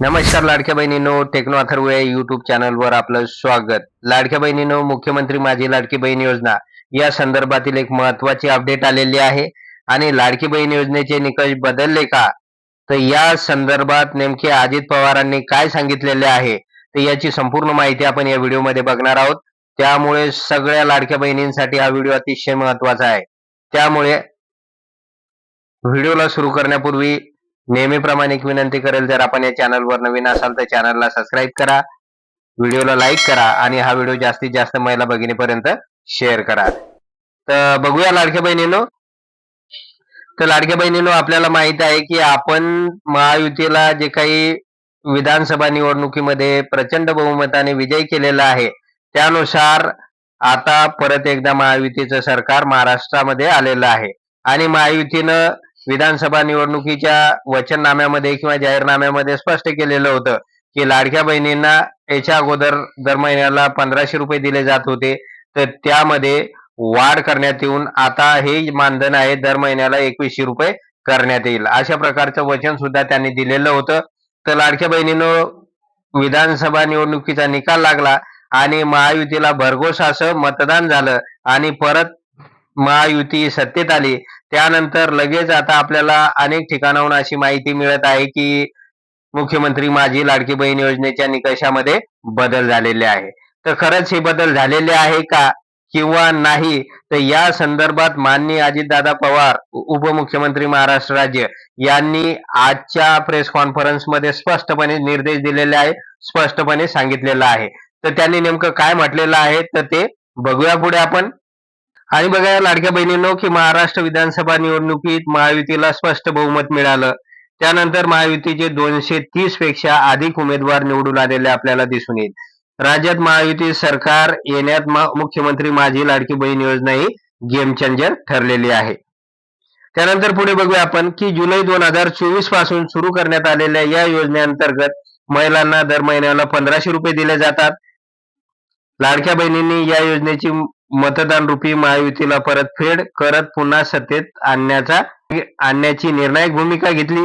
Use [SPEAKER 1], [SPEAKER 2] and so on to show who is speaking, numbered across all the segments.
[SPEAKER 1] नमस्कार लाडक्या बहिणीनो टेक्नो अथर्व या युट्यूब चॅनलवर आपलं स्वागत. लाडक्या बहिणीनो मुख्यमंत्री माझी लाडकी बहीण योजना. या संदर्भातील एक महत्वाची अपडेट आलेली आहे. आणि लाडकी बहीण योजनेचे निकष बदलले का? तर या संदर्भात नेमके अजित पवारांनी काय सांगितलेले आहे तर याची संपूर्ण माहिती आपण या व्हिडिओमध्ये बघणार आहोत. त्यामुळे सगळ्या लाडक्या बहिणींसाठी हा व्हिडिओ अतिशय महत्त्वाचा आहे. त्यामुळे व्हिडिओला सुरू करण्यापूर्वी नेहमीप्रमाणे एक विनंती करेल जर आपण या चॅनलवर नवीन असाल तर चॅनलला सबस्क्राईब करा व्हिडिओला लाईक करा आणि हा व्हिडिओ जास्तीत जास्त महिला भगिनीपर्यंत शेअर करा. तर बघूया लाडक्या बहिणीनो. तर लाडक्या बहिणीनो आपल्याला माहीत आहे की आपण महायुतीला जे काही विधानसभा निवडणुकीमध्ये प्रचंड बहुमताने विजय केलेला आहे त्यानुसार आता परत एकदा महायुतीचं सरकार महाराष्ट्रामध्ये आलेलं आहे. आणि महायुतीनं विधानसभा निवडणुकीच्या वचननाम्यामध्ये किंवा जाहीरनाम्यामध्ये स्पष्ट केलेलं होतं की लाडक्या बहिणींना याच्या अगोदर दर महिन्याला पंधराशे रुपये दिले जात होते. तर त्यामध्ये वाढ करण्यात येऊन आता हे मानधन आहे दर महिन्याला एकवीसशे रुपये करण्यात येईल. अशा प्रकारचं वचन सुद्धा त्यांनी दिलेलं होतं. तर लाडक्या बहिणीनं विधानसभा निवडणुकीचा निकाल लागला आणि महायुतीला भरघोस असं मतदान झालं आणि परत महायुती सत्तेत आली. त्यानंतर लगेच आता आपल्याला अनेक ठिकाणाहून अशी माहिती मिळत आहे की मुख्यमंत्री माझी लाडकी बहीण योजनेच्या निकषामध्ये बदल झालेले आहे. तर खरंच हे बदल झालेले आहे का किंवा नाही तर या संदर्भात माननीय अजितदादा पवार उपमुख्यमंत्री महाराष्ट्र राज्य यांनी आजच्या प्रेस कॉन्फरन्समध्ये स्पष्टपणे निर्देश दिलेले आहे स्पष्टपणे सांगितलेलं आहे. तर त्यांनी नेमकं काय म्हटलेलं आहे तर ते बघूया पुढे आपण. आणि बघा या लाडक्या बहिणींनो की महाराष्ट्र विधानसभा निवडणुकीत महायुतीला स्पष्ट बहुमत मिळालं. त्यानंतर महायुतीचे दोनशे तीसपेक्षा अधिक उमेदवार निवडून आलेले आपल्याला दिसून येईल. राज्यात महायुती सरकार येण्यात मुख्यमंत्री माझी लाडकी बहीण योजना ही गेम चेंजर ठरलेली आहे. त्यानंतर पुढे बघूया आपण की जुलै दोन हजार चोवीसपासून सुरू करण्यात आलेल्या या योजनेअंतर्गत महिलांना दर महिन्याला पंधराशे रुपये दिले जातात. लाडक्या बहिणींनी या योजनेची मतदान रूपी महायुतीला परतफेड करत पुन्हा सत्तेत आणण्याचा आणण्याची निर्णायक भूमिका घेतली.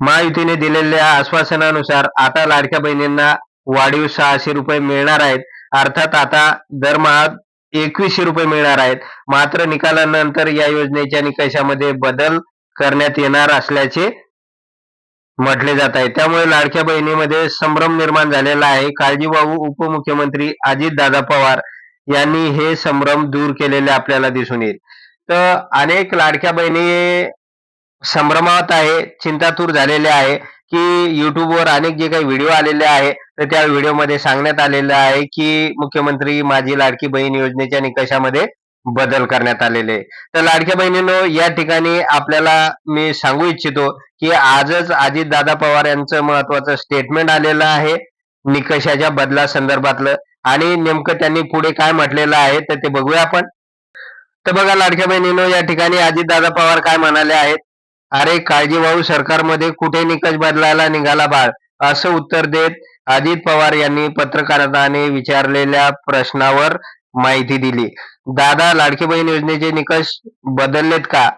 [SPEAKER 1] महायुतीने दिलेल्या आश्वासनानुसार आता लाडक्या बहिणींना वाढीव सहाशे रुपये मिळणार आहेत. अर्थात आता दरमहा एकवीसशे रुपये मिळणार आहेत. मात्र निकालानंतर या योजनेच्या निकषामध्ये बदल करण्यात येणार असल्याचे म्हटले जात आहे. त्यामुळे लाडक्या बहिणीमध्ये संभ्रम निर्माण झालेला आहे. काळजीबाबू उपमुख्यमंत्री अजितदादा पवार यांनी हे संभ्रम दूर केलेले आपल्याला दिसून येईल. तर अनेक लाडक्या बहिणी संभ्रमात आहे चिंतातूर झालेले आहे की युट्यूबवर अनेक जे काही व्हिडिओ आलेले आहे तर त्या व्हिडिओमध्ये सांगण्यात आलेलं आहे की मुख्यमंत्री माझी लाडकी बहीण योजनेच्या निकषामध्ये बदल करण्यात आलेले तर लाडक्या बहिणीनो या ठिकाणी आपल्याला मी सांगू इच्छितो की आजच अजितदादा पवार यांचं महत्वाचं स्टेटमेंट आलेलं आहे निकषाच्या बदला संदर्भातलं आणि नेमकं त्यांनी पुढे काय म्हटलेलं आहे तर ते बघूया आपण. तर बघा लाडक्या बहिणीनो या ठिकाणी अजितदादा पवार काय म्हणाले आहेत? अरे काळजीवाहू सरकारमध्ये कुठे निकष बदलायला निघाला बाळ? असं उत्तर देत अजित पवार यांनी पत्रकारांनी विचारलेल्या प्रश्नावर माहिती दिली. दादा लाडकी बहीण योजनेचे निकष बदललेत का?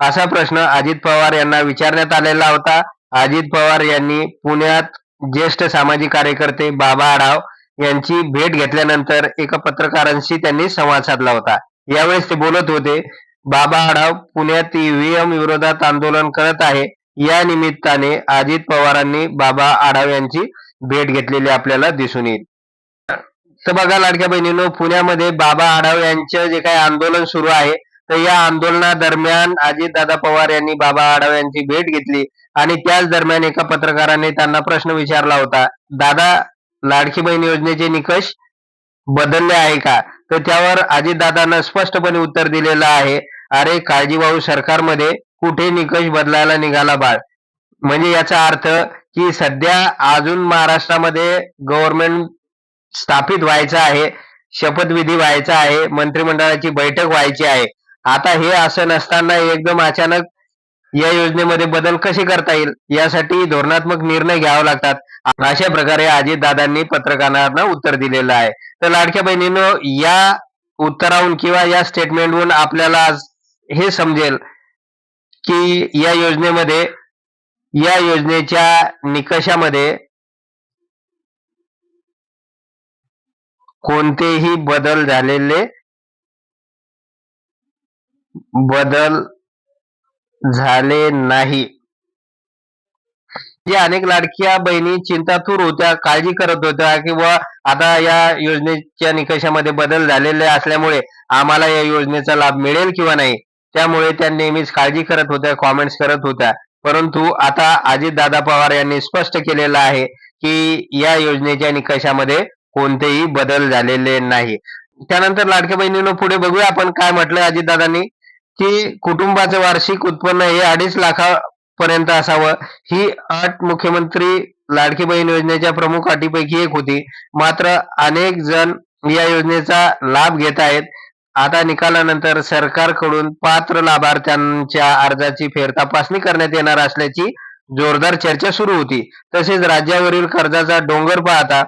[SPEAKER 1] असा प्रश्न अजित पवार यांना विचारण्यात आलेला होता. अजित पवार यांनी पुण्यात ज्येष्ठ सामाजिक कार्यकर्ते बाबा आढाव यांची भेट घेतल्यानंतर एका पत्रकारांशी त्यांनी संवाद साधला होता. यावेळेस ते बोलत होते बाबा आढाव पुण्यात ईव्हीएम विरोधात आंदोलन करत आहे. या निमित्ताने अजित पवारांनी बाबा आढाव यांची भेट घेतलेली आपल्याला दिसून येईल. तर बघा लाडक्या बहिणीनो पुण्यामध्ये बाबा आढाव यांचं जे काही आंदोलन सुरू आहे तर या आंदोलनादरम्यान अजितदादा पवार यांनी बाबा आढाव यांची भेट घेतली आणि त्याच दरम्यान एका पत्रकाराने त्यांना प्रश्न विचारला होता दादा लाडकी बहीण योजनेचे निकष बदलले आहे का? तर त्यावर अजितदादांना स्पष्टपणे उत्तर दिलेलं आहे. अरे काळजीवाहू सरकारमध्ये कुठे निकष बदलायला निघाला बाळ? म्हणजे याचा अर्थ की सध्या अजून महाराष्ट्रामध्ये गव्हर्नमेंट स्थापित व्हायचं आहे शपथविधी व्हायचा आहे मंत्रिमंडळाची बैठक व्हायची आहे. आता हे असं नसताना एकदम अचानक या योजनेमध्ये बदल कसे करता येईल? यासाठी धोरणात्मक निर्णय घ्यावे लागतात. अशा प्रकारे अजितदादांनी पत्रकारांना उत्तर दिलेलं आहे. तर लाडक्या बहिणीनं या उत्तराहून किंवा या स्टेटमेंटहून आपल्याला हे समजेल की या योजनेमध्ये या योजनेच्या निकषामध्ये कोणतेही बदल झालेले बदल झाले नाही. जे अनेक लाडक्या बहिणी चिंतातूर होत्या काळजी करत होत्या किंवा आता या योजनेच्या निकषामध्ये बदल झालेले असल्यामुळे आम्हाला या योजनेचा लाभ मिळेल किंवा नाही त्यामुळे त्या नेहमीच काळजी करत होत्या कॉमेंट्स करत होत्या. परंतु आता अजितदादा पवार यांनी स्पष्ट केलेलं आहे की या योजनेच्या निकषामध्ये कोणतेही बदल झालेले नाही. त्यानंतर लाडक्या बहिणीनं पुढे बघूया आपण काय म्हटलंय अजितदादांनी. की कुटुंबाचं वार्षिक उत्पन्न हे अडीच लाखापर्यंत असावं. ही अट मुख्यमंत्री लाडकी बहीण योजनेच्या प्रमुख अटीपैकी एक होती. मात्र अनेक जण या योजनेचा लाभ घेत आहेत. आता निकालानंतर सरकारकडून पात्र लाभार्थ्यांच्या अर्जाची फेरतपासणी करण्यात येणार असल्याची जोरदार चर्चा सुरू होती. तसेच राज्यावरील कर्जाचा डोंगर पाहता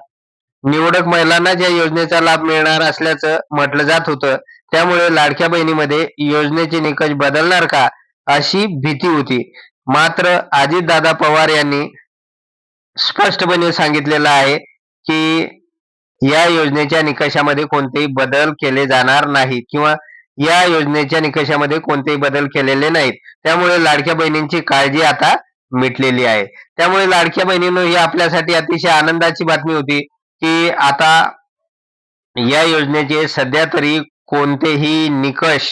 [SPEAKER 1] निवडक महिलांनाच या योजनेचा लाभ मिळणार असल्याचं म्हटलं जात होतं. त्यामुळे लाडक्या बहिणीमध्ये योजनेचे निकष बदलणार का अशी भीती होती. मात्र अजितदादा पवार यांनी स्पष्टपणे सांगितलेलं आहे की या योजनेच्या निकषामध्ये कोणतेही बदल केले जाणार नाहीत किंवा या योजनेच्या निकषामध्ये कोणतेही बदल केलेले नाहीत. त्यामुळे लाडक्या बहिणींची काळजी आता मिटलेली आहे. त्यामुळे लाडक्या बहिणीनं ही आपल्यासाठी अतिशय आनंदाची बातमी होती की आता या योजनेचे सध्या तरी कोणतेही निकष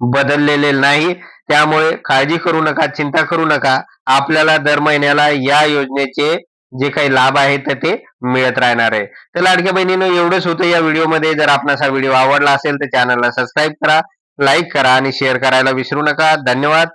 [SPEAKER 1] बदललेले नाही. त्यामुळे काळजी करू नका चिंता करू नका. आपल्याला दर महिन्याला या योजनेचे जे काही लाभ आहेत तर ते मिळत राहणार आहे. तर लाडक्या बहिणीनं एवढंच होतं या व्हिडिओमध्ये. जर आपणास हा व्हिडिओ आवडला असेल तर चॅनलला सबस्क्राईब करा लाईक करा आणि शेअर करायला विसरू नका. धन्यवाद.